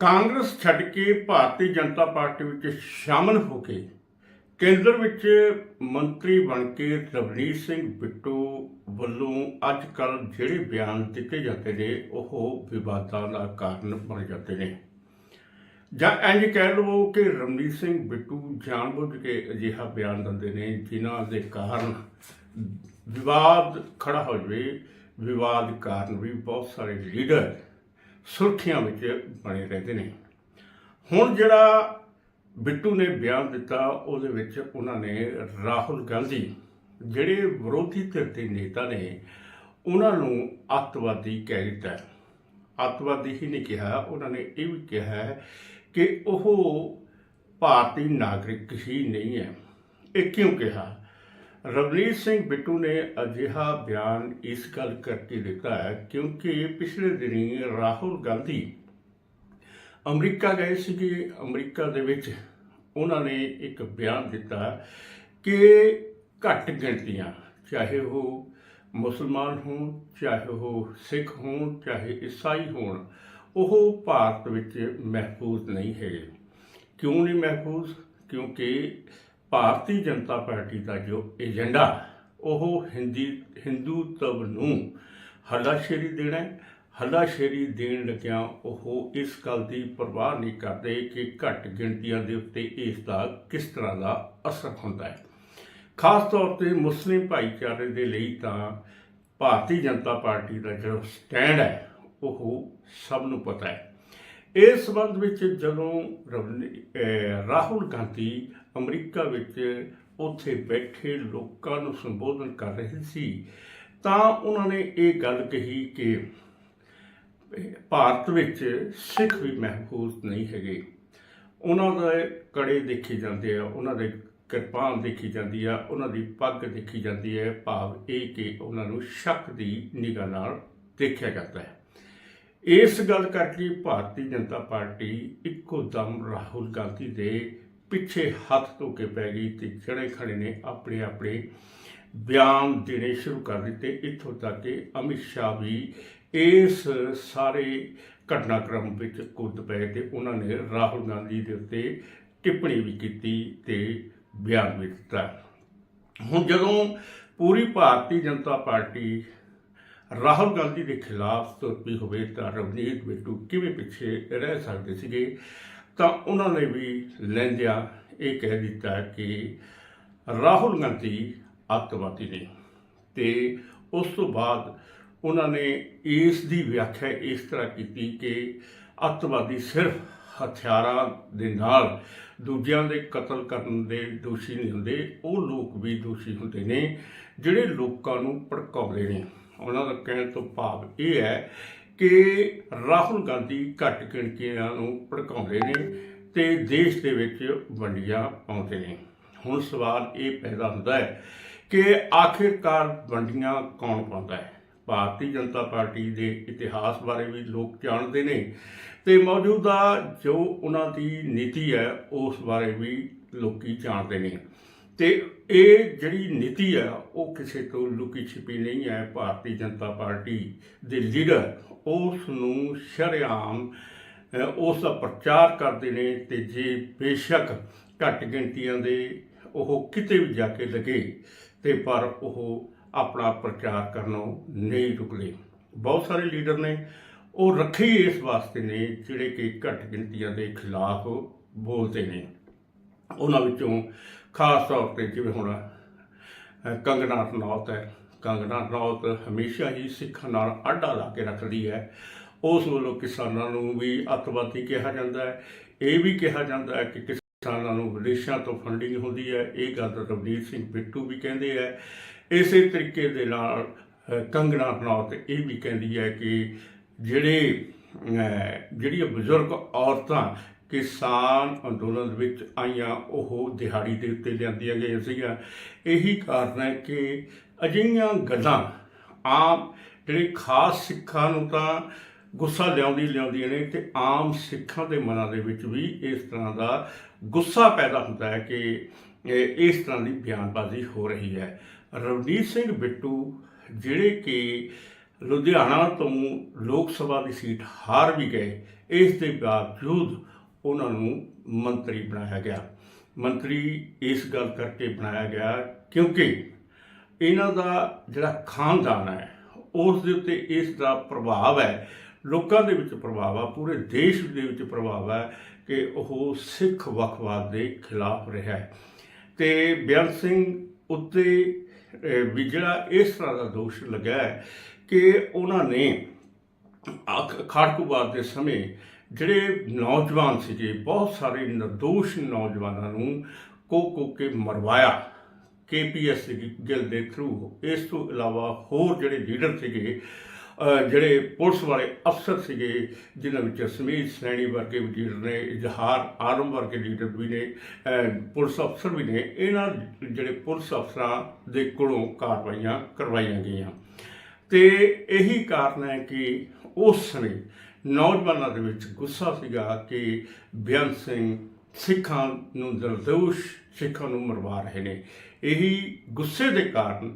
ਕਾਂਗਰਸ ਛੱਡ ਕੇ ਭਾਰਤੀ ਜਨਤਾ ਪਾਰਟੀ ਵਿੱਚ ਸ਼ਾਮਲ ਹੋ ਕੇ ਕੇਂਦਰ ਵਿੱਚ ਮੰਤਰੀ ਬਣ ਕੇ ਰਵਨੀਤ ਸਿੰਘ ਬਿੱਟੂ ਵੱਲੋਂ ਅੱਜ ਕੱਲ ਜਿਹੜੇ ਬਿਆਨ ਦਿੱਤੇ ਜਾਂਦੇ ਨੇ, ਉਹ ਵਿਵਾਦਾਂ ਦਾ ਕਾਰਨ ਬਣ ਜਾਂਦੇ ਨੇ। ਜਾਂ ਇੰਜ ਕਹਿ ਲਵੋ ਕਿ ਰਵਨੀਤ ਸਿੰਘ ਬਿੱਟੂ ਜਾਣਬੁੱਝ ਕੇ ਅਜਿਹਾ ਬਿਆਨ ਦਿੰਦੇ ਨੇ, ਜਿਨ੍ਹਾਂ ਦੇ ਕਾਰਨ ਵਿਵਾਦ ਖੜਾ ਹੋ ਜਾਵੇ। ਵਿਵਾਦ ਕਾਰਨ ਵੀ ਬਹੁਤ ਸਾਰੇ ਲੀਡਰ ਸੁਰਖੀਆਂ ਵਿੱਚ ਬਣੇ ਰਹਿੰਦੇ ਨੇ। ਹੁਣ ਜਿਹੜਾ ਬਿੱਟੂ ਨੇ ਬਿਆਨ ਦਿੱਤਾ, ਉਹਦੇ ਵਿੱਚ ਉਹਨਾਂ ਨੇ ਰਾਹੁਲ ਗਾਂਧੀ, ਜਿਹੜੇ ਵਿਰੋਧੀ ਧਿਰ ਦੇ ਨੇਤਾ ਨੇ, ਉਹਨਾਂ ਨੂੰ ਅੱਤਵਾਦੀ ਕਹਿ ਦਿੱਤਾ ਅੱਤਵਾਦੀ ਹੀ ਨਹੀਂ ਕਿਹਾ, ਉਹਨਾਂ ਨੇ ਇਹ ਵੀ ਕਿਹਾ ਕਿ ਉਹ ਭਾਰਤੀ ਨਾਗਰਿਕ ਹੀ ਨਹੀਂ ਹੈ। ਇਹ ਕਿਉਂ ਕਿਹਾ? ਰਵਨੀਤ ਸਿੰਘ ਬਿੱਟੂ ਨੇ ਅਜਿਹਾ ਬਿਆਨ ਇਸ ਗੱਲ ਕਰਕੇ ਦਿੱਤਾ ਹੈ ਕਿਉਂਕਿ ਪਿਛਲੇ ਦਿਨੀ ਰਾਹੁਲ ਗਾਂਧੀ ਅਮਰੀਕਾ ਗਏ ਸੀਗੇ। ਅਮਰੀਕਾ ਦੇ ਵਿੱਚ ਉਹਨਾਂ ਨੇ ਇੱਕ ਬਿਆਨ ਦਿੱਤਾ ਕਿ ਘੱਟ ਗਿਣਤੀਆਂ, ਚਾਹੇ ਉਹ ਮੁਸਲਮਾਨ ਹੋਣ, ਚਾਹੇ ਉਹ ਸਿੱਖ ਹੋਣ, ਚਾਹੇ ਈਸਾਈ ਹੋਣ, ਉਹ ਭਾਰਤ ਵਿੱਚ ਮਹਿਫੂਜ਼ ਨਹੀਂ ਹੈਗੇ। ਕਿਉਂ ਨਹੀਂ ਮਹਿਫੂਜ਼? ਕਿਉਂਕਿ ਭਾਰਤੀ ਜਨਤਾ ਪਾਰਟੀ ਦਾ ਜੋ ਏਜੰਡਾ, ਉਹ ਹਿੰਦੀ ਹਿੰਦੂਤਵ ਨੂੰ ਹੱਲਾਸ਼ੇਰੀ ਦੇਣਾ ਹੈ। ਹੱਲਾਸ਼ੇਰੀ ਦੇਣ ਲੱਗਿਆ ਉਹ ਇਸ ਗੱਲ ਦੀ ਪਰਵਾਹ ਨਹੀਂ ਕਰਦੇ ਕਿ ਘੱਟ ਗਿਣਤੀਆਂ ਦੇ ਉੱਤੇ ਇਸ ਦਾ ਕਿਸ ਤਰ੍ਹਾਂ ਦਾ ਅਸਰ ਹੁੰਦਾ ਹੈ। ਖਾਸ ਤੌਰ ਤੇ ਮੁਸਲਿਮ ਭਾਈਚਾਰੇ ਦੇ ਲਈ ਤਾਂ ਭਾਰਤੀ ਜਨਤਾ ਪਾਰਟੀ ਦਾ ਜਿਹੜਾ ਸਟੈਂਡ ਹੈ, ਉਹ ਸਭ ਨੂੰ ਪਤਾ ਹੈ। ਇਸ ਸੰਬੰਧ ਵਿੱਚ ਜਦੋਂ ਰਵਨੀ- ਰਾਹੁਲ ਗਾਂਧੀ ਅਮਰੀਕਾ ਵਿੱਚ ਉੱਥੇ ਬੈਠੇ ਲੋਕਾਂ ਨੂੰ ਸੰਬੋਧਨ ਕਰ ਰਹੇ ਸੀ, ਤਾਂ ਉਹਨਾਂ ਨੇ ਇਹ ਗੱਲ ਕਹੀ ਕਿ ਭਾਰਤ ਵਿੱਚ ਸਿੱਖ ਵੀ ਮਹਿਫੂਜ਼ ਨਹੀਂ ਹੈਗੇ। ਉਹਨਾਂ ਦੇ ਕੜੇ ਦੇਖੇ ਜਾਂਦੇ ਆ, ਉਹਨਾਂ ਦੇ ਕਿਰਪਾਨ ਦੇਖੀ ਜਾਂਦੀ ਆ, ਉਹਨਾਂ ਦੀ ਪੱਗ ਦੇਖੀ ਜਾਂਦੀ ਹੈ। ਭਾਵ ਇਹ ਕਿ ਉਹਨਾਂ ਨੂੰ ਸ਼ੱਕ ਦੀ ਨਿਗਾਹ ਨਾਲ ਦੇਖਿਆ ਜਾਂਦਾ ਹੈ। ਇਸ ਗੱਲ ਕਰਕੇ ਭਾਰਤੀ ਜਨਤਾ ਪਾਰਟੀ ਇੱਕੋ ਦਮ ਰਾਹੁਲ ਗਾਂਧੀ ਦੇ ਪਿੱਛੇ ਹੱਥ ਧੋ ਕੇ ਪੈ ਗਈ ਤੇ ਜਿਹੜੇ ਖੜੇ ਨੇ ਆਪਣੇ ਆਪਣੇ ਬਿਆਨ ਦੇਣੇ ਸ਼ੁਰੂ ਕਰ ਦਿੱਤੇ। ਇੱਥੋਂ ਤੱਕ ਕਿ ਅਮਿਤ ਸ਼ਾਹ ਵੀ ਇਸ ਸਾਰੇ ਘਟਨਾਕ੍ਰਮ ਵਿੱਚ ਕੁੱਦ ਪਏ ਤੇ ਉਹਨਾਂ ਨੇ ਰਾਹੁਲ ਗਾਂਧੀ ਦੇ ਉੱਤੇ ਟਿੱਪਣੀ ਵੀ ਕੀਤੀ ਤੇ ਬਿਆਨ ਵੀ ਦਿੱਤਾ। ਹੁਣ ਜਦੋਂ ਪੂਰੀ ਭਾਰਤੀ ਜਨਤਾ ਪਾਰਟੀ ਰਾਹੁਲ ਗਾਂਧੀ ਦੇ ਖਿਲਾਫ ਤੁਰਪੀ ਹੋਵੇ ਤਾਂ ਰਵਨੀਤ ਬਿੱਟੂ ਕਿਵੇਂ ਪਿੱਛੇ ਰਹਿ ਸਕਦੇ ਸੀਗੇ? ਤਾਂ ਉਹਨਾਂ ਨੇ ਵੀ ਲੈਂਦਿਆਂ, ਇਹ ਕਹਿ ਦਿੱਤਾ ਕਿ ਰਾਹੁਲ ਗਾਂਧੀ ਅੱਤਵਾਦੀ ਨੇ ਤੇ ਉਸ ਤੋਂ ਬਾਅਦ ਉਹਨਾਂ ਨੇ ਇਸ ਦੀ ਵਿਆਖਿਆ ਇਸ ਤਰ੍ਹਾਂ ਕੀਤੀ ਕਿ ਅੱਤਵਾਦੀ ਸਿਰਫ ਹਥਿਆਰਾਂ ਦੇ ਨਾਲ ਦੂਜਿਆਂ ਦੇ ਕਤਲ ਕਰਨ ਦੇ ਦੋਸ਼ੀ ਨਹੀਂ ਹੁੰਦੇ, ਉਹ ਲੋਕ ਵੀ ਦੋਸ਼ੀ ਹੁੰਦੇ ਨੇ, ਜਿਹੜੇ ਲੋਕਾਂ ਨੂੰ ਭੜਕਾਉਂਦੇ ਨੇ। ਉਹਨਾਂ ਦਾ ਕਹਿਣ ਤੋਂ ਭਾਵ ਇਹ ਹੈ ਕਿ ਰਾਹੁਲ ਗਾਂਧੀ ਘੱਟ ਗਿਣਤੀਆਂ ਨੂੰ ਭੜਕਾਉਂਦੇ ਨੇ ਤੇ ਦੇਸ਼ ਦੇ ਵਿੱਚ ਵੰਡੀਆਂ ਪਾਉਂਦੇ ਨੇ। ਹੁਣ ਸਵਾਲ ਇਹ ਪੈਦਾ ਹੁੰਦਾ ਹੈ ਕਿ ਆਖਿਰਕਾਰ ਵੰਡੀਆਂ ਕੌਣ ਪਾਉਂਦਾ ਹੈ? ਭਾਰਤੀ ਜਨਤਾ ਪਾਰਟੀ ਦੇ ਇਤਿਹਾਸ ਬਾਰੇ ਵੀ ਲੋਕ ਜਾਣਦੇ ਨੇ ਤੇ ਮੌਜੂਦਾ ਜੋ ਉਹਨਾਂ ਦੀ ਨੀਤੀ ਹੈ, ਉਸ ਬਾਰੇ ਵੀ ਲੋਕੀ ਜਾਣਦੇ ਨੇ। ਤੇ ਇਹ ਜਿਹੜੀ ਨੀਤੀ ਆ, ਉਹ ਕਿਸੇ ਤੋਂ ਲੁਕੀ ਛਿਪੀ ਨਹੀਂ ਹੈ। ਭਾਰਤੀ ਜਨਤਾ ਪਾਰਟੀ ਦੇ ਲੀਡਰ ਉਸ ਨੂੰ ਸ਼ਰੇਆਮ ਉਸ ਦਾ ਪ੍ਰਚਾਰ ਕਰਦੇ ਨੇ ਤੇ ਜੇ ਬੇਸ਼ੱਕ ਘੱਟ ਗਿਣਤੀਆਂ ਦੇ ਉਹ ਕਿਤੇ ਵੀ ਜਾ ਕੇ ਲੱਗੇ, ਤੇ ਪਰ ਉਹ ਆਪਣਾ ਪ੍ਰਚਾਰ ਕਰਨੋਂ ਨਹੀਂ ਰੁਕਦੇ। ਬਹੁਤ ਸਾਰੇ ਲੀਡਰ ਨੇ, ਉਹ ਰੱਖੇ ਹੀ ਇਸ ਵਾਸਤੇ ਨੇ, ਜਿਹੜੇ ਕਿ ਘੱਟ ਗਿਣਤੀਆਂ ਦੇ ਖਿਲਾਫ ਬੋਲਦੇ ਨੇ। ਉਹਨਾਂ ਵਿੱਚੋਂ ਖਾਸ ਤੌਰ ਤੇ ਜਿਵੇਂ ਹੁਣ ਅ, ਕੰਗਨਾ ਰਣੌਤ ਹੈ। ਕੰਗਨਾ ਰਣੌਤ ਹਮੇਸ਼ਾ ਹੀ ਸਿੱਖਾਂ ਨਾਲ ਆਡਾ ਲਾ ਕੇ ਰੱਖਦੀ ਹੈ। ਉਸ ਵੱਲੋਂ ਕਿਸਾਨਾਂ ਨੂੰ ਵੀ ਅੱਤਵਾਦੀ ਕਿਹਾ ਜਾਂਦਾ ਹੈ। ਇਹ ਵੀ ਕਿਹਾ ਜਾਂਦਾ ਹੈ ਕਿ ਕਿਸਾਨਾਂ ਨੂੰ ਵਿਦੇਸ਼ਾਂ ਤੋਂ ਫੰਡਿੰਗ ਹੁੰਦੀ ਹੈ। ਇਹ ਗੱਲ ਰਵਨੀਤ ਸਿੰਘ ਬਿੱਟੂ ਵੀ ਕਹਿੰਦੇ ਹੈ। ਇਸੇ ਤਰੀਕੇ ਦੇ ਨਾਲ ਅ, ਕੰਗਨਾ ਰਣੌਤ ਇਹ ਵੀ ਕਹਿੰਦੀ ਹੈ ਕਿ ਜਿਹੜੇ ਜਿਹੜੀਆਂ ਬਜ਼ੁਰਗ ਔਰਤਾਂ ਕਿਸਾਨ ਅੰਦੋਲਨ ਵਿੱਚ ਆਈਆਂ ਉਹ ਦਿਹਾੜੀ ਦੇ ਉੱਤੇ ਲਿਆਂਦੀਆਂ ਗਈਆਂ ਸੀਗੀਆਂ। ਇਹੀ ਕਾਰਨ ਹੈ ਕਿ ਅਜਿਹੀਆਂ ਗੱਲਾਂ ਆਮ ਜਿਹੜੇ ਖਾਸ ਸਿੱਖਾਂ ਨੂੰ ਤਾਂ ਗੁੱਸਾ ਲਿਆਉਂਦੀ ਲਿਆਉਂਦੀਆਂ ਨੇ ਤੇ ਆਮ ਸਿੱਖਾਂ ਦੇ ਮਨਾਂ ਦੇ ਵਿੱਚ ਵੀ ਇਸ ਤਰ੍ਹਾਂ ਦਾ ਗੁੱਸਾ ਪੈਦਾ ਹੁੰਦਾ ਹੈ ਕਿ ਇਸ ਤਰ੍ਹਾਂ ਦੀ ਬਿਆਨਬਾਜ਼ੀ ਹੋ ਰਹੀ ਹੈ। ਰਵਨੀਤ ਸਿੰਘ ਬਿੱਟੂ, ਜਿਹੜੇ ਕਿ ਲੁਧਿਆਣਾ ਤੋਂ ਲੋਕ ਸਭਾ ਦੀ ਸੀਟ ਹਾਰ ਵੀ ਗਏ, ਇਸ ਦੇ ਬਾਵਜੂਦ ਉਹਨਾਂ ਨੂੰ ਮੰਤਰੀ ਬਣਾਇਆ ਗਿਆ। ਮੰਤਰੀ ਇਸ ਗੱਲ ਕਰਕੇ ਬਣਾਇਆ ਗਿਆ ਕਿਉਂਕਿ ਇਹਨਾਂ ਦਾ ਜਿਹੜਾ ਖਾਨਦਾਨ ਹੈ, ਉਸ ਦੇ ਉੱਤੇ ਇਸ ਦਾ ਪ੍ਰਭਾਵ ਹੈ। ਲੋਕਾਂ ਦੇ ਵਿੱਚ ਪ੍ਰਭਾਵ ਆ, ਪੂਰੇ ਦੇਸ਼ ਦੇ ਵਿੱਚ ਪ੍ਰਭਾਵ ਹੈ ਕਿ ਉਹ ਸਿੱਖ ਵਕਵਾਦ ਦੇ ਖਿਲਾਫ ਰਿਹਾ ਹੈ। ਤੇ ਬਿਆਨ ਸਿੰਘ ਉੱਤੇ ਵੀ ਜਿਹੜਾ ਇਸ ਤਰ੍ਹਾਂ ਦਾ ਦੋਸ਼ ਲੱਗਾ ਕਿ ਉਹਨਾਂ ਨੇ ਖਾੜਕੂਵਾਦ ਦੇ ਸਮੇਂ ਜਿਹੜੇ ਨੌਜਵਾਨ ਸੀਗੇ ਬਹੁਤ ਸਾਰੇ ਨਿਰਦੋਸ਼ ਨੌਜਵਾਨਾਂ ਨੂੰ ਕੋ ਕੋ ਕੇ ਮਰਵਾਇਆ ਕੇਪੀਐਸ ਗਿਲ ਦੇ ਥਰੂ ਇਸ ਤੋਂ ਇਲਾਵਾ ਹੋਰ ਜਿਹੜੇ ਲੀਡਰ ਸੀਗੇ ਜਿਹੜੇ ਪੁਲਿਸ ਵਾਲੇ ਅਫਸਰ ਸੀਗੇ, ਜਿਨ੍ਹਾਂ ਵਿੱਚ ਸਮੀਰ ਸੈਣੀ ਵਰਗੇ ਵੀ ਲੀਡਰ ਨੇ, ਇਜ਼ਹਾਰ ਆਲਮ ਵਰਗੇ ਲੀਡਰ ਵੀ ਨੇ ਪੁਲਿਸ ਅਫਸਰ ਵੀ ਨੇ, ਇਹਨਾਂ ਜਿਹੜੇ ਪੁਲਿਸ ਅਫਸਰਾਂ ਦੇ ਕੋਲੋਂ ਕਾਰਵਾਈਆਂ ਕਰਵਾਈਆਂ ਗਈਆਂ। ਤੇ ਇਹੀ ਕਾਰਨ ਹੈ ਕਿ ਉਸ ਸਮੇਂ ਨੌਜਵਾਨਾਂ ਦੇ ਵਿੱਚ ਗੁੱਸਾ ਸੀਗਾ ਕਿ ਬੇਅੰਤ ਸਿੰਘ ਸਿੱਖਾਂ ਨੂੰ ਦਰਦੋਸ਼ ਸਿੱਖਾਂ ਨੂੰ ਮਰਵਾ ਰਹੇ ਨੇ। ਇਹੀ ਗੁੱਸੇ ਦੇ ਕਾਰਨ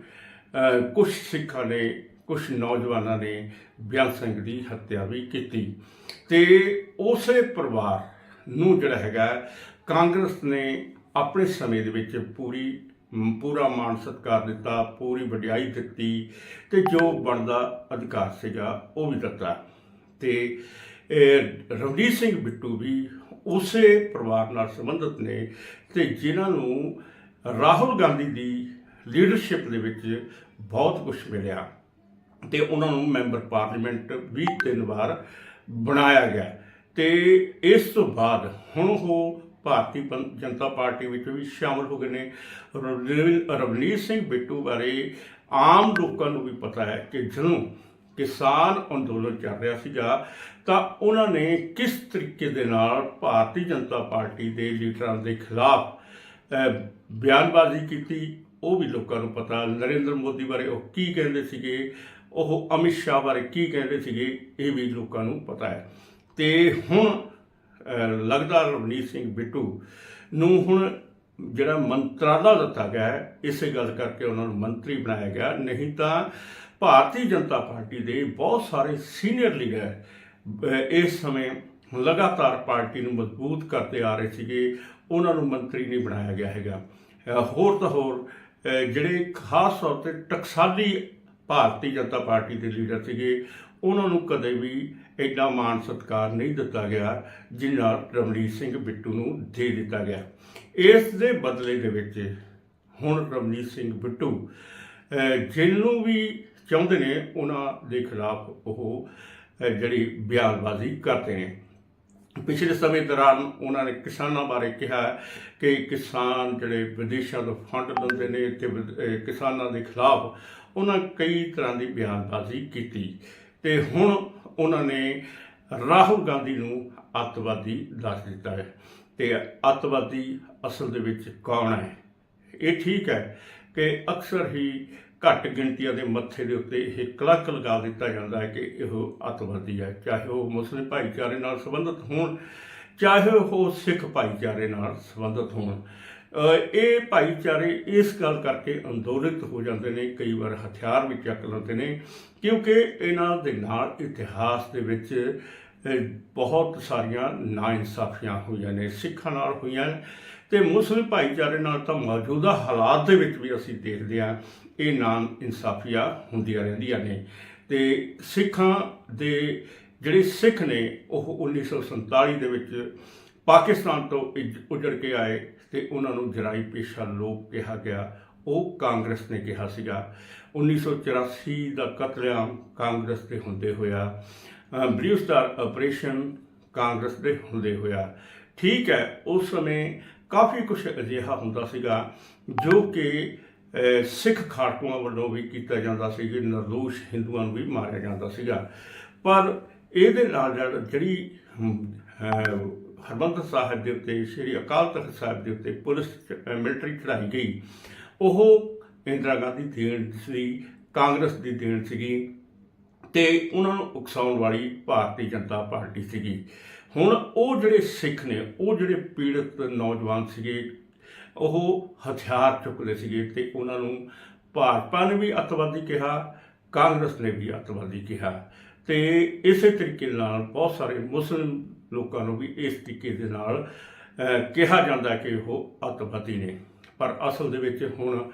ਕੁਝ ਸਿੱਖਾਂ ਨੇ ਕੁਝ ਨੌਜਵਾਨਾਂ ਨੇ ਬਿਆਨ ਸਿੰਘ ਦੀ ਹੱਤਿਆ ਵੀ ਕੀਤੀ। ਤੇ ਉਸੇ ਪਰਿਵਾਰ ਨੂੰ ਜਿਹੜਾ ਹੈਗਾ, ਕਾਂਗਰਸ ਨੇ ਆਪਣੇ ਸਮੇਂ ਦੇ ਵਿੱਚ ਪੂਰੀ, ਪੂਰਾ ਮਾਣ ਸਤਿਕਾਰ ਦਿੱਤਾ, ਪੂਰੀ ਵਡਿਆਈ ਦਿੱਤੀ ਤੇ ਜੋ ਬਣਦਾ ਅਧਿਕਾਰ ਸੀਗਾ ਉਹ ਵੀ ਦਿੱਤਾ। ਤੇ ਰਵਨੀਤ ਸਿੰਘ ਬਿੱਟੂ ਵੀ ਉਸੇ ਪਰਿਵਾਰ ਨਾਲ ਸੰਬੰਧਿਤ ਨੇ ਤੇ ਜਿਨ੍ਹਾਂ ਨੂੰ ਰਾਹੁਲ ਗਾਂਧੀ ਦੀ ਲੀਡਰਸ਼ਿਪ ਦੇ ਵਿੱਚ ਬਹੁਤ ਕੁਝ ਮਿਲਿਆ। ਤੇ ਉਹਨਾਂ ਨੂੰ ਮੈਂਬਰ ਪਾਰਲੀਮੈਂਟ ਵੀ ਤਿੰਨ ਵਾਰ ਬਣਾਇਆ ਗਿਆ। ਤੇ ਇਸ ਤੋਂ ਬਾਅਦ ਹੁਣ ਉਹ ਭਾਰਤੀ ਜਨਤਾ ਪਾਰਟੀ ਵਿੱਚ ਵੀ ਸ਼ਾਮਲ ਹੋ ਗਏ ਨੇ। ਰਵਨੀਤ ਸਿੰਘ ਬਿੱਟੂ ਬਾਰੇ ਆਮ ਲੋਕਾਂ ਨੂੰ ਵੀ ਪਤਾ ਹੈ ਕਿ ਜਦੋਂ ਕਿਸਾਨ ਅੰਦੋਲਨ ਚੱਲ ਰਿਹਾ ਸੀਗਾ, ਤਾਂ ਉਹਨਾਂ ਨੇ ਕਿਸ ਤਰੀਕੇ ਦੇ ਨਾਲ ਭਾਰਤੀ ਜਨਤਾ ਪਾਰਟੀ ਦੇ ਲੀਡਰਾਂ ਦੇ ਖਿਲਾਫ ਬਿਆਨਬਾਜ਼ੀ ਕੀਤੀ, ਉਹ ਵੀ ਲੋਕਾਂ ਨੂੰ ਪਤਾ, ਨਰਿੰਦਰ ਮੋਦੀ ਬਾਰੇ ਉਹ ਕੀ ਕਹਿੰਦੇ ਸੀਗੇ, ਉਹ ਅਮਿਤ ਸ਼ਾਹ ਬਾਰੇ ਕੀ ਕਹਿੰਦੇ ਸੀਗੇ, ਇਹ ਵੀ ਲੋਕਾਂ ਨੂੰ ਪਤਾ ਹੈ। ਤੇ ਹੁਣ ਲੱਗਦਾ ਰਵਨੀਤ ਸਿੰਘ ਬਿੱਟੂ ਨੂੰ ਹੁਣ ਜਿਹੜਾ ਮੰਤਰਾਲਾ ਦਿੱਤਾ ਗਿਆ ਹੈ, ਇਸੇ ਗੱਲ ਕਰਕੇ ਉਹਨਾਂ ਨੂੰ ਮੰਤਰੀ ਬਣਾਇਆ ਗਿਆ, ਨਹੀਂ ਤਾਂ ਭਾਰਤੀ ਜਨਤਾ ਪਾਰਟੀ ਦੇ ਬਹੁਤ ਸਾਰੇ ਸੀਨੀਅਰ ਲੀਡਰ ਇਸ ਸਮੇਂ ਲਗਾਤਾਰ ਪਾਰਟੀ ਨੂੰ ਮਜ਼ਬੂਤ ਕਰਦੇ ਆ ਰਹੇ ਸੀਗੇ। ਉਹਨਾਂ ਨੂੰ ਮੰਤਰੀ ਨਹੀਂ ਬਣਾਇਆ ਗਿਆ ਹੈਗਾ। ਹੋਰ ਤਾਂ ਹੋਰ ਜਿਹੜੇ ਖਾਸ ਤੌਰ ਤੇ ਟਕਸਾਲੀ ਭਾਰਤੀ ਜਨਤਾ ਪਾਰਟੀ ਦੇ ਲੀਡਰ ਸੀਗੇ ਉਹਨਾਂ ਨੂੰ ਕਦੇ ਵੀ ਐਡਾ ਮਾਣ ਸਤਿਕਾਰ ਨਹੀਂ ਦਿੱਤਾ ਗਿਆ ਜਿੰਨਾ ਰਮਨੀਤ ਸਿੰਘ ਬਿੱਟੂ ਨੂੰ ਦੇ ਦਿੱਤਾ ਗਿਆ। ਇਸ ਦੇ ਬਦਲੇ ਦੇ ਵਿੱਚ ਹੁਣ ਰਮਨੀਤ ਸਿੰਘ ਬਿੱਟੂ ਅਹ, ਜਿਹਨੂੰ ਵੀ ਚਾਹੁੰਦੇ ਨੇ, ਉਹਨਾਂ ਦੇ ਖਿਲਾਫ ਉਹ ਜਿਹੜੀ ਬਿਆਨਬਾਜ਼ੀ ਕਰਦੇ ਨੇ। ਪਿਛਲੇ ਸਮੇਂ ਦੌਰਾਨ ਉਹਨਾਂ ਨੇ ਕਿਸਾਨਾਂ ਬਾਰੇ ਕਿਹਾ ਕਿ ਕਿਸਾਨ ਜਿਹੜੇ ਵਿਦੇਸ਼ਾਂ ਤੋਂ ਫੰਡ ਲੈਂਦੇ ਨੇ ਤੇ ਕਿਸਾਨਾਂ ਦੇ ਖਿਲਾਫ ਉਹਨਾਂ ਕਈ ਤਰ੍ਹਾਂ ਦੀ ਬਿਆਨਬਾਜ਼ੀ ਕੀਤੀ। ਤੇ ਹੁਣ ਉਹਨਾਂ ਨੇ ਰਾਹੁਲ ਗਾਂਧੀ ਨੂੰ ਅੱਤਵਾਦੀ ਦੱਸ ਦਿੱਤਾ ਹੈ। ਤੇ ਅੱਤਵਾਦੀ ਅਸਲ ਦੇ ਵਿੱਚ ਕੌਣ ਹੈ? ਇਹ ਠੀਕ ਹੈ ਕਿ ਅਕਸਰ ਹੀ ਘੱਟ ਗਿਣਤੀਆਂ ਦੇ ਮੱਥੇ ਦੇ ਉੱਤੇ ਇਹ ਕਲੱਕ ਲਗਾ ਦਿੱਤਾ ਜਾਂਦਾ ਹੈ ਕਿ ਇਹ ਅੱਤਵਾਦੀ ਹੈ, ਚਾਹੇ ਉਹ ਮੁਸਲਿਮ ਭਾਈਚਾਰੇ ਨਾਲ ਸੰਬੰਧਿਤ ਹੋਣ, ਚਾਹੇ ਉਹ ਸਿੱਖ ਭਾਈਚਾਰੇ ਨਾਲ ਸੰਬੰਧਿਤ ਹੋਣ। ਇਹ ਭਾਈਚਾਰੇ ਇਸ ਗੱਲ ਕਰਕੇ ਅੰਦੋਲਿਤ ਹੋ ਜਾਂਦੇ ਨੇ, ਕਈ ਵਾਰ ਹਥਿਆਰ ਵੀ ਚੱਕ ਲੈਂਦੇ ਨੇ, ਕਿਉਂਕਿ ਇਹਨਾਂ ਦੇ ਨਾਲ ਇਤਿਹਾਸ ਦੇ ਵਿੱਚ ਬਹੁਤ ਸਾਰੀਆਂ ਨਾਇਨਸਾਫੀਆਂ ਹੋਈਆਂ ਨੇ, ਸਿੱਖਾਂ ਨਾਲ ਹੋਈਆਂ ਤੇ ਮੁਸਲਿਮ ਭਾਈਚਾਰੇ ਨਾਲ ਤਾਂ ਮੌਜੂਦਾ ਹਾਲਾਤ ਦੇ ਵਿੱਚ ਵੀ ਅਸੀਂ ਦੇਖਦੇ ਹਾਂ ਇਹ ਨਾਨ ਇਨਸਾਫੀਆਂ ਹੁੰਦੀਆਂ ਰਹਿੰਦੀਆਂ ਨੇ। ਤੇ ਸਿੱਖਾਂ ਦੇ ਜਿਹੜੇ ਸਿੱਖ ਨੇ ਉਹ 1947 ਦੇ ਵਿੱਚ ਪਾਕਿਸਤਾਨ ਤੋਂ ਇੱਜ- ਉੱਜੜ ਕੇ ਆਏ ਤੇ ਉਹਨਾਂ ਨੂੰ ਜਰਾਈ ਪੇਸ਼ਾ ਲੋਕ ਕਿਹਾ ਗਿਆ। ਉਹ ਕਾਂਗਰਸ ਨੇ ਕਿਹਾ ਸੀਗਾ। 1984 ਦਾ ਕਤਲੇਆਮ ਕਾਂਗਰਸ ਦੇ ਹੁੰਦੇ ਹੋਇਆ। ਅ, ਬਲੂ ਸਟਾਰ ਆਪਰੇਸ਼ਨ ਕਾਂਗਰਸ ਦੇ ਹੁੰਦੇ ਹੋਇਆ। ਠੀਕ ਹੈ ਉਸ ਸਮੇਂ ਕਾਫੀ ਕੁਝ ਅਜਿਹਾ ਹੁੰਦਾ ਸੀਗਾ ਜੋ ਕਿ ਸਿੱਖ ਖਾੜਕੂਆਂ ਵੱਲੋਂ ਵੀ ਕੀਤਾ ਜਾਂਦਾ ਸੀ ਕਿ ਨਿਰਦੋਸ਼ ਹਿੰਦੂਆਂ ਨੂੰ ਵੀ ਮਾਰਿਆ ਜਾਂਦਾ ਸੀਗਾ। ਪਰ ਇਹਦੇ ਨਾਲ ਜਦ ਜਿਹੜੀ ਹਮ, ਹਰਿਮੰਦਰ ਸਾਹਿਬ ਦੇ ਉੱਤੇ ਸ੍ਰੀ ਅਕਾਲ ਤਖਤ ਸਾਹਿਬ ਦੇ ਉੱਤੇ ਪੁਲਿਸ ਮਿਲਟਰੀ ਚੜਾਈ ਗਈ। ਉਹ ਇੰਦਰਾ ਗਾਂਧੀ ਦੇਣ ਸੀ ਕਾਂਗਰਸ ਦੀ ਦੇਣ ਸੀਗੀ ਤੇ ਉਹਨਾਂ ਨੂੰ ਉਕਸਾਉਣ ਵਾਲੀ ਭਾਰਤੀ ਜਨਤਾ ਪਾਰਟੀ ਸੀਗੀ। ਹੁਣ ਉਹ ਜਿਹੜੇ ਸਿੱਖ ਨੇ ਉਹ ਜਿਹੜੇ ਪੀੜਤ ਨੌਜਵਾਨ ਸੀਗੇ ਉਹ ਹਥਿਆਰ ਚੁੱਕਦੇ ਸੀਗੇ ਤੇ ਉਹਨਾਂ ਨੂੰ ਭਾਜਪਾ ਨੇ ਵੀ ਅੱਤਵਾਦੀ ਕਿਹਾ, ਕਾਂਗਰਸ ਨੇ ਵੀ ਅੱਤਵਾਦੀ ਕਿਹਾ। ਤੇ ਇਸੇ ਤਰੀਕੇ ਨਾਲ ਬਹੁਤ ਸਾਰੇ ਮੁਸਲਿਮ ਲੋਕਾਂ ਨੂੰ ਵੀ ਇਸ ਤਰੀਕੇ ਦੇ ਨਾਲ ਕਿਹਾ ਜਾਂਦਾ ਕਿ ਉਹ ਅੱਤਵਾਦੀ ਨੇ। ਪਰ ਅਸਲ ਦੇ ਵਿੱਚ ਹੁਣ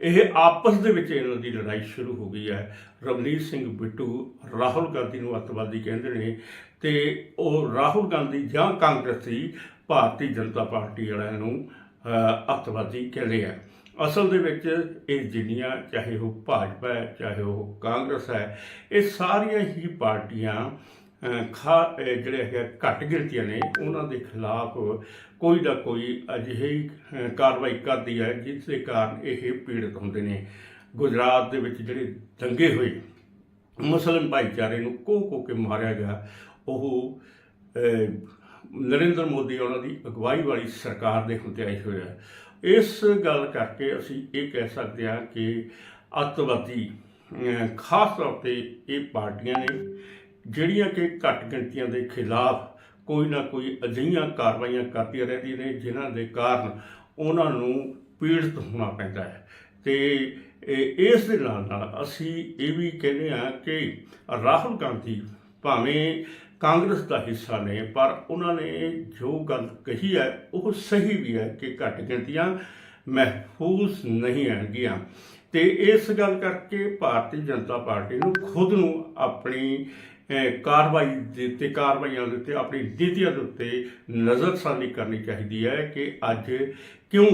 ਇਹ ਆਪਸ ਦੇ ਵਿੱਚ ਇਹਨਾਂ ਦੀ ਲੜਾਈ ਸ਼ੁਰੂ ਹੋ ਗਈ ਹੈ। ਰਵਨੀਤ ਸਿੰਘ ਬਿੱਟੂ ਰਾਹੁਲ ਗਾਂਧੀ ਨੂੰ ਅੱਤਵਾਦੀ ਕਹਿੰਦੇ ਨੇ ਤੇ ਉਹ ਰਾਹੁਲ ਗਾਂਧੀ ਜਾਂ ਕਾਂਗਰਸੀ ਭਾਰਤੀ ਜਨਤਾ ਪਾਰਟੀ ਵਾਲਿਆਂ ਨੂੰ ਅੱਤਵਾਦੀ ਕਹਿੰਦੇ ਆ। ਅਸਲ ਦੇ ਵਿੱਚ ਇਹ ਜਿੰਨੀਆਂ ਚਾਹੇ ਉਹ ਭਾਜਪਾ ਹੈ ਚਾਹੇ ਉਹ ਕਾਂਗਰਸ ਹੈ ਇਹ ਸਾਰੀਆਂ ਹੀ ਪਾਰਟੀਆਂ ਖਾ ਅਹ, ਜਿਹੜੇ ਹੈ ਘੱਟ ਗਿਣਤੀਆਂ ਨੇ ਉਹਨਾਂ ਦੇ ਖਿਲਾਫ ਕੋਈ ਨਾ ਕੋਈ ਅਜਿਹੀ ਕਾਰਵਾਈ ਕਰਦੀ ਹੈ ਜਿਸ ਦੇ ਕਾਰਨ ਇਹ ਪੀੜਤ ਹੁੰਦੇ ਨੇ। ਗੁਜਰਾਤ ਦੇ ਵਿੱਚ ਜਿਹੜੇ ਦੰਗੇ ਹੋਏ ਮੁਸਲਿਮ ਭਾਈਚਾਰੇ ਨੂੰ ਕੋਹ ਕੋ ਕੇ ਮਾਰਿਆ ਗਿਆ ਉਹ ਨਰਿੰਦਰ ਮੋਦੀ ਉਹਨਾਂ ਦੀ ਅਗਵਾਈ ਵਾਲੀ ਸਰਕਾਰ ਦੇ ਹੁੰਦੇ ਆਏ ਹੋਇਆ ਆ। ਇਸ ਗੱਲ ਕਰਕੇ ਅਸੀਂ ਇਹ ਕਹਿ ਸਕਦੇ ਹਾਂ ਕਿ ਅੱਤਵਾਦੀ ਖਾਸ ਤੌਰ ਤੇ ਇਹ ਪਾਰਟੀਆਂ ਨੇ ਜਿਹੜੀਆਂ ਕਿ ਘੱਟ ਗਿਣਤੀਆਂ ਦੇ ਖਿਲਾਫ ਕੋਈ ਨਾ ਕੋਈ ਅਜਿਹੀਆਂ ਕਾਰਵਾਈਆਂ ਕਰਦੀਆਂ ਰਹਿੰਦੀਆਂ ਨੇ, ਜਿਨ੍ਹਾਂ ਦੇ ਕਾਰਨ ਉਹਨਾਂ ਨੂੰ ਪੀੜਤ ਹੋਣਾ ਪੈਂਦਾ ਹੈ। ਤੇ ਇਸ ਦੇ ਨਾਲ ਨਾਲ ਅਸੀਂ ਇਹ ਵੀ ਕਹਿੰਦੇ ਹਾਂ ਕਿ ਰਾਹੁਲ ਗਾਂਧੀ ਭਾਵੇਂ ਕਾਂਗਰਸ ਦਾ ਹਿੱਸਾ ਨੇ, ਪਰ ਉਹਨਾਂ ਨੇ ਜੋ ਗੱਲ ਕਹੀ ਹੈ, ਉਹ ਸਹੀ ਵੀ ਹੈ ਕਿ ਘੱਟ ਗਿਣਤੀਆਂ ਮਹਿਫੂਜ਼ ਨਹੀਂ ਆਣਗੀਆਂ। ਤੇ ਇਸ ਗੱਲ ਕਰਕੇ ਭਾਰਤੀ ਜਨਤਾ ਪਾਰਟੀ ਨੂੰ ਖੁਦ ਨੂੰ ਆਪਣੀ ਕਾਰਵਾਈ ਦੇ ਤੇ ਕਾਰਵਾਈਆਂ ਦੇ ਉੱਤੇ, ਆਪਣੀ ਨੀਤੀਆਂ ਦੇ ਉੱਤੇ ਨਜ਼ਰਸਾਨੀ ਕਰਨੀ ਚਾਹੀਦੀ ਹੈ ਕਿ ਅੱਜ ਕਿਉਂ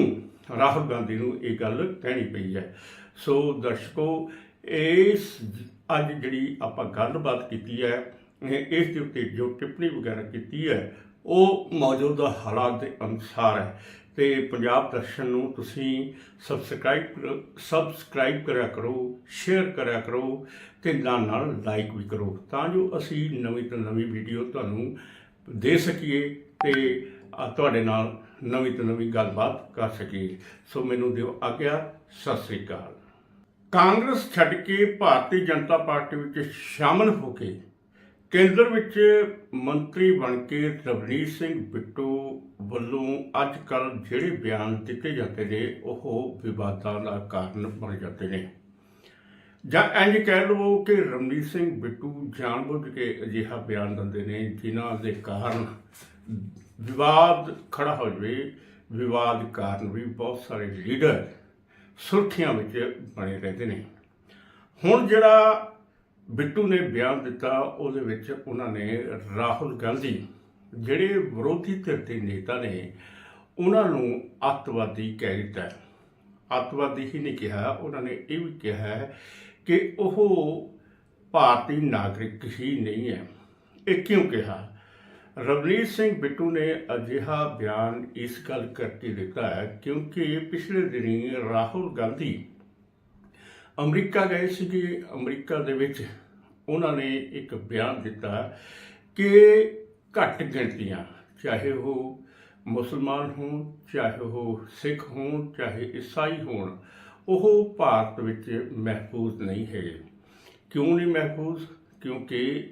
ਰਾਹੁਲ ਗਾਂਧੀ ਨੂੰ ਇਹ ਗੱਲ ਕਹਿਣੀ ਪਈ ਹੈ। ਸੋ ਦਰਸ਼ਕੋ, ਇਸ ਅੱਜ ਜਿਹੜੀ ਆਪਾਂ ਗੱਲਬਾਤ ਕੀਤੀ ਹੈ ਇਸ ਦੇ ਉੱਤੇ ਜੋ ਟਿੱਪਣੀ ਵਗੈਰਾ ਕੀਤੀ ਹੈ, ਉਹ ਮੌਜੂਦਾ ਹਾਲਾਤ ਦੇ ਅਨੁਸਾਰ ਹੈ। ਤੇ ਪੰਜਾਬ ਦਰਸ਼ਨ ਨੂੰ ਤੁਸੀਂ ਸਬਸਕ੍ਰਾਈਬ ਸਬਸਕ੍ਰਾਈਬ ਕਰਿਆ ਕਰੋ ਸ਼ੇਅਰ ਕਰਿਆ ਕਰੋ ਤੇ ਨਾਲ ਨਾਲ ਲਾਈਕ ਵੀ ਕਰੋ ਤਾਂ ਜੋ ਅਸੀਂ ਨਵੀਂ ਤੋਂ ਨਵੀਂ ਵੀਡੀਓ ਤੁਹਾਨੂੰ ਦੇ ਸਕੀਏ ਤੇ ਤੁਹਾਡੇ ਨਾਲ ਨਵੀਂ ਤੋਂ ਨਵੀਂ ਗੱਲਬਾਤ ਕਰ ਸਕੀਏ। ਸੋ ਮੈਨੂੰ ਦਿਓ ਆਗਿਆ, ਸਤਿ ਸ੍ਰੀ ਅਕਾਲ। ਕਾਂਗਰਸ ਛੱਡ ਕੇ ਭਾਰਤੀ ਜਨਤਾ ਪਾਰਟੀ ਵਿੱਚ ਸ਼ਾਮਲ ਹੋ ਕੇ ਕੇਂਦਰ ਵਿੱਚ ਮੰਤਰੀ ਬਣ ਕੇ ਰਵਨੀਤ ਸਿੰਘ ਬਿੱਟੂ ਵੱਲੋਂ ਅੱਜ ਕੱਲ ਜਿਹੜੇ ਬਿਆਨ ਦਿੱਤੇ ਜਾਂਦੇ ਨੇ, ਉਹ ਵਿਵਾਦਾਂ ਦਾ ਕਾਰਨ ਬਣ ਜਾਂਦੇ ਨੇ। ਜਾਂ ਇੰਜ ਕਹਿ ਲਵੋ ਕਿ ਰਵਨੀਤ ਸਿੰਘ ਬਿੱਟੂ ਜਾਣਬੁੱਝ ਕੇ ਅਜਿਹਾ ਬਿਆਨ ਦਿੰਦੇ ਨੇ, ਜਿਨ੍ਹਾਂ ਦੇ ਕਾਰਨ ਵਿਵਾਦ ਖੜਾ ਹੋ ਜਾਵੇ। ਵਿਵਾਦ ਕਾਰਨ ਵੀ ਬਹੁਤ ਸਾਰੇ ਲੀਡਰ ਸੁਰਖੀਆਂ ਵਿੱਚ ਬਣੇ ਰਹਿੰਦੇ ਨੇ। ਹੁਣ ਜਿਹੜਾ ਬਿੱਟੂ ਨੇ ਬਿਆਨ ਦਿੱਤਾ, ਉਹਦੇ ਵਿੱਚ ਉਹਨਾਂ ਨੇ ਰਾਹੁਲ ਗਾਂਧੀ, ਜਿਹੜੇ ਵਿਰੋਧੀ ਧਿਰ ਦੇ ਨੇਤਾ ਨੇ, ਉਹਨਾਂ ਨੂੰ ਅੱਤਵਾਦੀ ਕਹਿ ਦਿੱਤਾ ਹੈ। ਅੱਤਵਾਦੀ ਹੀ ਨਹੀਂ ਕਿਹਾ, ਉਹਨਾਂ ਨੇ ਇਹ ਵੀ ਕਿਹਾ ਹੈ ਕਿ ਉਹ ਭਾਰਤੀ ਨਾਗਰਿਕ ਹੀ ਨਹੀਂ ਹੈ। ਇਹ ਕਿਉਂ ਕਿਹਾ? ਰਵਨੀਤ ਸਿੰਘ ਬਿੱਟੂ ਨੇ ਅਜਿਹਾ ਬਿਆਨ ਇਸ ਗੱਲ ਕਰਕੇ ਦਿੱਤਾ ਹੈ ਕਿਉਂਕਿ ਪਿਛਲੇ ਦਿਨੀ ਰਾਹੁਲ ਗਾਂਧੀ ਅਮਰੀਕਾ ਗਏ ਸੀਗੇ। ਅਮਰੀਕਾ ਦੇ ਵਿੱਚ ਉਹਨਾਂ ਨੇ ਇੱਕ ਬਿਆਨ ਦਿੱਤਾ ਕਿ ਘੱਟ ਗਿਣਤੀਆਂ, ਚਾਹੇ ਉਹ ਮੁਸਲਮਾਨ ਹੋਣ, ਚਾਹੇ ਉਹ ਸਿੱਖ ਹੋਣ, ਚਾਹੇ ਈਸਾਈ ਹੋਣ, ਉਹ ਭਾਰਤ ਵਿੱਚ ਮਹਿਫੂਜ਼ ਨਹੀਂ ਹੈਗੇ। ਕਿਉਂ ਨਹੀਂ ਮਹਿਫੂਜ਼? ਕਿਉਂਕਿ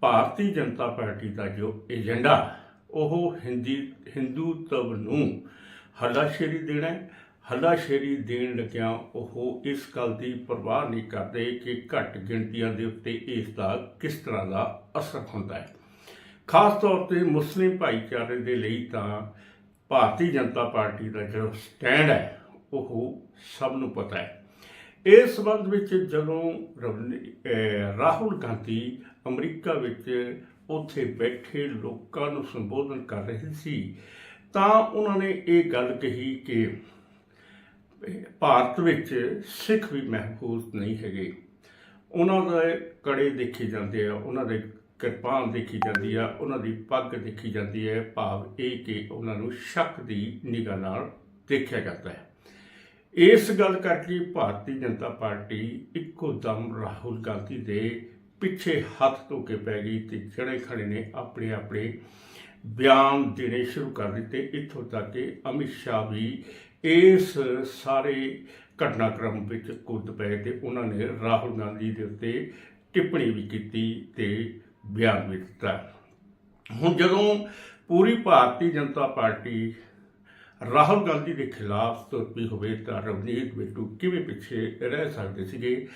ਭਾਰਤੀ ਜਨਤਾ ਪਾਰਟੀ ਦਾ ਜੋ ਏਜੰਡਾ, ਉਹ ਹਿੰਦੀ ਹਿੰਦੂਤਵ ਨੂੰ ਹੱਲਾਸ਼ੇਰੀ ਦੇਣਾ ਹੈ ਹੱਲਾਸ਼ੇਰੀ ਦੇਣ ਲੱਗਿਆਂ ਉਹ ਇਸ ਗੱਲ ਦੀ ਪਰਵਾਹ ਨਹੀਂ ਕਰਦੇ ਕਿ ਘੱਟ ਗਿਣਤੀਆਂ ਦੇ ਉੱਤੇ ਇਸ ਦਾ ਕਿਸ ਤਰ੍ਹਾਂ ਦਾ ਅਸਰ ਹੁੰਦਾ ਹੈ। ਖਾਸ ਤੌਰ ਤੇ ਮੁਸਲਿਮ ਭਾਈਚਾਰੇ ਦੇ ਲਈ ਤਾਂ ਭਾਰਤੀ ਜਨਤਾ ਪਾਰਟੀ ਦਾ ਜਿਹੜਾ ਸਟੈਂਡ ਹੈ, ਉਹ ਸਭ ਨੂੰ ਪਤਾ ਹੈ। ਇਸ ਸੰਬੰਧ ਵਿੱਚ ਜਦੋਂ ਰਵਨੀ- ਰਾਹੁਲ ਗਾਂਧੀ ਅਮਰੀਕਾ ਵਿੱਚ ਉੱਥੇ ਬੈਠੇ ਲੋਕਾਂ ਨੂੰ ਸੰਬੋਧਨ ਕਰ ਰਹੇ ਸੀ, ਤਾਂ ਉਹਨਾਂ ਨੇ ਇਹ ਗੱਲ ਕਹੀ ਕਿ ਭਾਰਤ ਵਿੱਚ ਸਿੱਖ ਵੀ ਮਹਿਫੂਜ਼ ਨਹੀਂ ਹੈਗੇ। ਉਹਨਾਂ ਦੇ ਕੜੇ ਦੇਖੇ ਜਾਂਦੇ ਆ, ਉਹਨਾਂ ਦੇ ਕਿਰਪਾਨ ਦੇਖੀ ਜਾਂਦੀ ਆ, ਉਹਨਾਂ ਦੀ ਪੱਗ ਦੇਖੀ ਜਾਂਦੀ ਹੈ। ਭਾਵ ਇਹ ਕਿ ਉਹਨਾਂ ਨੂੰ ਸ਼ੱਕ ਦੀ ਨਿਗਾਹ ਨਾਲ ਦੇਖਿਆ ਜਾਂਦਾ ਹੈ। ਇਸ ਗੱਲ ਕਰਕੇ ਭਾਰਤੀ ਜਨਤਾ ਪਾਰਟੀ ਇੱਕੋ ਦਮ ਰਾਹੁਲ ਗਾਂਧੀ ਦੇ ਪਿੱਛੇ ਹੱਥ ਧੋ ਕੇ ਪੈ ਗਈ ਤੇ ਜਿਹੜੇ ਖੜੇ ਨੇ ਆਪਣੇ ਆਪਣੇ ਬਿਆਨ ਦੇਣੇ ਸ਼ੁਰੂ ਕਰ ਦਿੱਤੇ। ਇੱਥੋਂ ਤੱਕ ਕਿ ਅਮਿਤ ਸ਼ਾਹ ਵੀ ਇਸ ਸਾਰੇ ਘਟਨਾਕ੍ਰਮ ਵਿੱਚ ਕੁੱਦ ਪਏ ਤੇ ਉਹਨਾਂ ਨੇ ਰਾਹੁਲ ਗਾਂਧੀ ਦੇ ਉੱਤੇ ਟਿੱਪਣੀ ਵੀ ਕੀਤੀ ਤੇ ਬਿਆਨ ਵੀ ਦਿੱਤਾ। ਹੁਣ ਜਦੋਂ ਪੂਰੀ ਭਾਰਤੀ ਜਨਤਾ ਪਾਰਟੀ ਰਾਹੁਲ ਗਾਂਧੀ ਦੇ ਖਿਲਾਫ ਤੁਰ ਪਈ ਹੋਵੇ ਤਾਂ ਰਵਨੀਤ ਬਿੱਟੂ ਕਿਵੇਂ ਪਿੱਛੇ ਰਹਿ ਸਕਦੇ ਸੀਗੇ,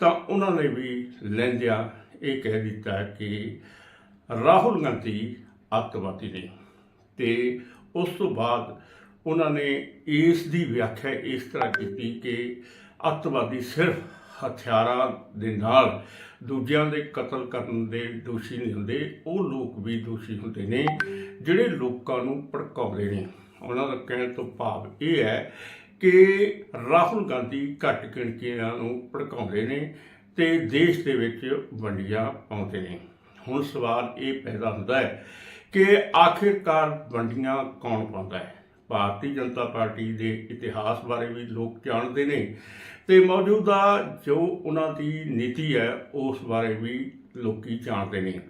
ਤਾਂ ਉਹਨਾਂ ਨੇ ਵੀ ਲੈਂਦਿਆਂ, ਇਹ ਕਹਿ ਦਿੱਤਾ ਕਿ ਰਾਹੁਲ ਗਾਂਧੀ ਅੱਤਵਾਦੀ ਨੇ ਤੇ ਉਸ ਤੋਂ ਬਾਅਦ ਉਹਨਾਂ ਨੇ ਇਸ ਦੀ ਵਿਆਖਿਆ ਇਸ ਤਰ੍ਹਾਂ ਕੀਤੀ ਕਿ ਅੱਤਵਾਦੀ ਸਿਰਫ ਹਥਿਆਰਾਂ ਦੇ ਨਾਲ ਦੂਜਿਆਂ ਦੇ ਕਤਲ ਕਰਨ ਦੇ ਦੋਸ਼ੀ ਨਹੀਂ ਹੁੰਦੇ, ਉਹ ਲੋਕ ਵੀ ਦੋਸ਼ੀ ਹੁੰਦੇ ਨੇ, ਜਿਹੜੇ ਲੋਕਾਂ ਨੂੰ ਭੜਕਾਉਂਦੇ ਨੇ। ਉਹਨਾਂ ਦਾ ਕਹਿਣ ਤੋਂ ਭਾਵ ਇਹ ਹੈ ਕਿ ਰਾਹੁਲ ਗਾਂਧੀ ਘੱਟ ਗਿਣਤੀਆਂ ਨੂੰ ਭੜਕਾਉਂਦੇ ਨੇ ਤੇ ਦੇਸ਼ ਦੇ ਵਿੱਚ ਵੰਡੀਆਂ ਪਾਉਂਦੇ ਨੇ। ਹੁਣ ਸਵਾਲ ਇਹ ਪੈਦਾ ਹੁੰਦਾ ਹੈ ਕਿ ਆਖਿਰਕਾਰ ਵੰਡੀਆਂ ਕੌਣ ਪਾਉਂਦਾ ਹੈ? ਭਾਰਤੀ ਜਨਤਾ ਪਾਰਟੀ ਦੇ ਇਤਿਹਾਸ ਬਾਰੇ ਵੀ ਲੋਕ ਜਾਣਦੇ ਨੇ ਤੇ ਮੌਜੂਦਾ ਜੋ ਉਹਨਾਂ ਦੀ ਨੀਤੀ ਹੈ, ਉਸ ਬਾਰੇ ਵੀ ਲੋਕੀ ਜਾਣਦੇ ਨੇ।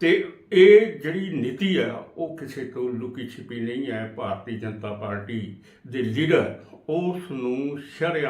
ਤੇ ਇਹ ਜਿਹੜੀ ਨੀਤੀ ਹੈ, ਉਹ ਕਿਸੇ ਤੋਂ ਲੁਕੀ ਛਿਪੀ ਨਹੀਂ ਹੈ। ਭਾਰਤੀ ਜਨਤਾ ਪਾਰਟੀ ਦੇ ਲੀਡਰ, ਉਸ ਨੂੰ ਸ਼ਰਿਆ